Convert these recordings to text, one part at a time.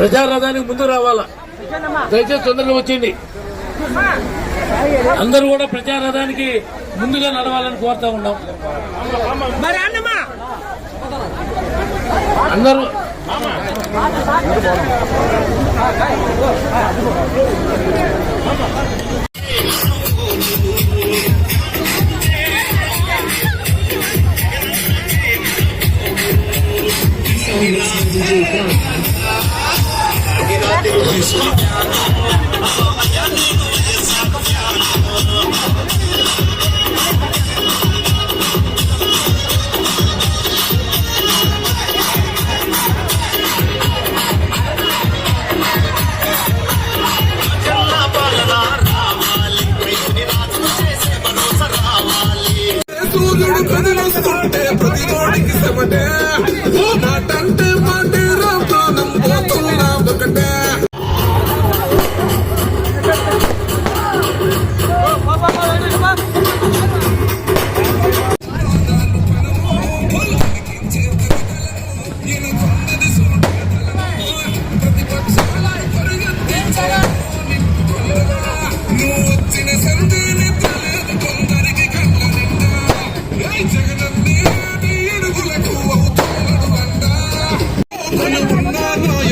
ప్రజారథానికి ముందు రావాలా? దయచేసి తొందరగా వచ్చింది అందరూ కూడా ప్రజారథానికి ముందుగా నడవాలని కోరుతా ఉన్నాం. అందరూ సూర్యుడు కదిలిస్తుంటే ప్రతి నోటికి సమటే ఓ మాట అంటే మాటే రా ప్రాణం పోతున్నా ఒకటే నువ్వు వచ్చిన సందేని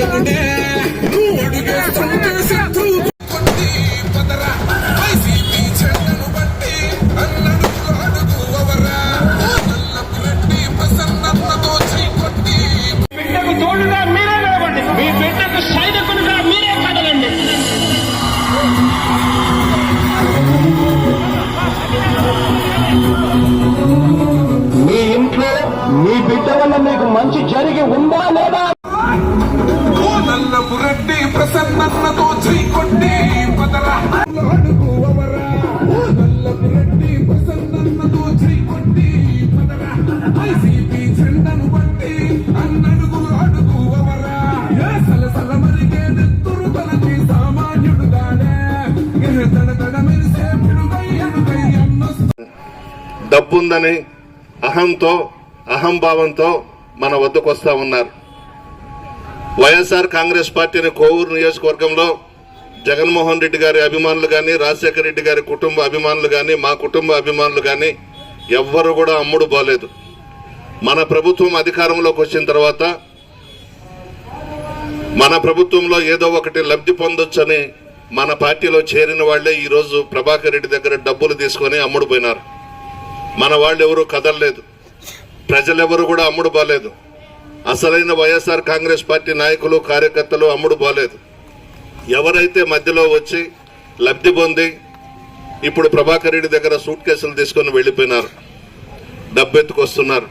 నాయకుడే నువ్వు అడుగేస్తుంటే సిద్ధు కొట్టి పదరా. వైసీపీ చెడ్డను బట్టి అన్నడుగు అడుగు అవరా ఓ నల్లపు రెడ్డి ప్రసన్నతతో కొట్టి బిడ్డకు తోడుగా మీరే నిలబండి మీ బిడ్డకు సైనికులుగా మీరే కదలండి. మీ ఇంట్లో మీ బిడ్డ వల్ల మీకు మంచి జరిగి ఉందా లేదా? ఓ ప్రసన్నతో రెడ్డి ప్రసన్నతతో కొట్టి పదరా అడుగు అవరా. ఓ నల్లపు రెడ్డి ప్రసన్నతతో కొట్టి పదరా వైసీపీ చెండను బట్టి అన్నడుగులు అడుగు సలసల మరిగే నెత్తురు తనకి సామాన్యుడుగానే. ఏ తడ తడ మెరిసే పిడుగై అడుగై అన్నొస్తు. డబ్బుందని అహంతో అహంభావంతో మన వద్దకు వస్తా ఉన్నారు. వైఎస్ఆర్ కాంగ్రెస్ పార్టీని కోవూరు నియోజకవర్గంలో జగన్మోహన్ రెడ్డి గారి అభిమానులు కానీ రాజశేఖర రెడ్డి గారి కుటుంబ అభిమానులు కానీ మా కుటుంబ అభిమానులు కానీ ఎవ్వరు కూడా అమ్ముడు పోలేదు మన ప్రభుత్వం అధికారంలోకి వచ్చిన తర్వాత మన ప్రభుత్వంలో ఏదో ఒకటి లబ్ధి పొందొచ్చని మన పార్టీలో చేరిన వాళ్ళే ఈరోజు ప్రభాకర్ రెడ్డి దగ్గర డబ్బులు తీసుకొని అమ్ముడు పోయినారు మన వాళ్ళు ఎవరు కదలలేదు. ప్రజలెవరు కూడా అమ్ముడు పోలేదు అసలైన వైఎస్ఆర్ కాంగ్రెస్ పార్టీ నాయకులు కార్యకర్తలు అమ్ముడు పోలేదు. ఎవరైతే మధ్యలో వచ్చి లబ్ధి పొంది ఇప్పుడు ప్రభాకర్ రెడ్డి దగ్గర సూట్ కేసులు తీసుకొని వెళ్ళిపోయినారు. డబ్బెత్తుకొస్తున్నారు.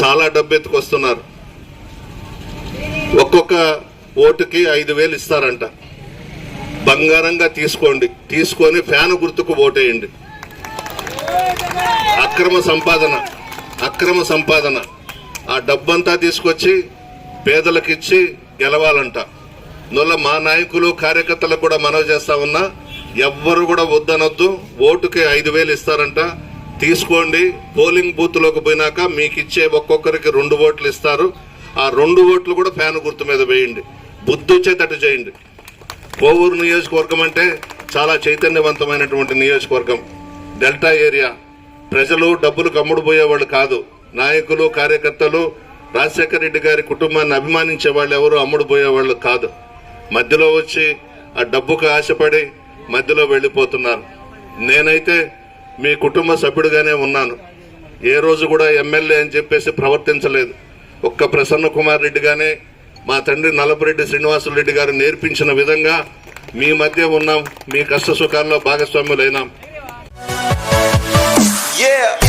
చాలా డబ్బెత్తుకొస్తున్నారు. ఒక్కొక్క ఓటుకి ఐదు వేలు ఇస్తారంట. బంగారంగా తీసుకోండి. తీసుకొని ఫ్యాన్ గుర్తుకు ఓటేయండి. అక్రమ సంపాదన. అక్రమ సంపాదన. ఆ డబ్బంతా తీసుకొచ్చి పేదలకిచ్చి గెలవాలంట. అందువల్ల మా నాయకులు కార్యకర్తలకు కూడా మనవి చేస్తా ఉన్నా ఎవ్వరు కూడా వద్దనొద్దు. ఓటుకి ఐదు వేలు ఇస్తారంట. తీసుకోండి. పోలింగ్ బూత్లోకి పోయినాక మీకు ఇచ్చే ఒక్కొక్కరికి రెండు ఓట్లు ఇస్తారు. ఆ రెండు ఓట్లు కూడా ఫ్యాన్ గుర్తు మీద వేయండి. బుద్ధి వచ్చేటట్టు చేయండి. కోవూరు నియోజకవర్గం అంటే చాలా చైతన్యవంతమైనటువంటి నియోజకవర్గం. Delta area. ప్రజలు డబ్బులు కమ్ముడు పోయేవాళ్ళు కాదు. నాయకులు కార్యకర్తలు రాజశేఖర రెడ్డి గారి కుటుంబాన్ని అభిమానించే వాళ్ళు ఎవరు అమ్ముడు పోయేవాళ్ళు కాదు. మధ్యలో వచ్చి ఆ డబ్బుకు ఆశపడి మధ్యలో వెళ్ళిపోతున్నారు. నేనైతే మీ కుటుంబ సభ్యుడిగానే ఉన్నాను. ఏ రోజు కూడా ఎమ్మెల్యే అని చెప్పేసి ప్రవర్తించలేదు. ఒక్క ప్రసన్న కుమార్ రెడ్డి గానే మా తండ్రి నలపరెడ్డి శ్రీనివాసులు రెడ్డి గారు నేర్పించిన విధంగా మీ మధ్య ఉన్నాం. మీ కష్ట సుఖాల్లో భాగస్వాములైనాం. Yeah.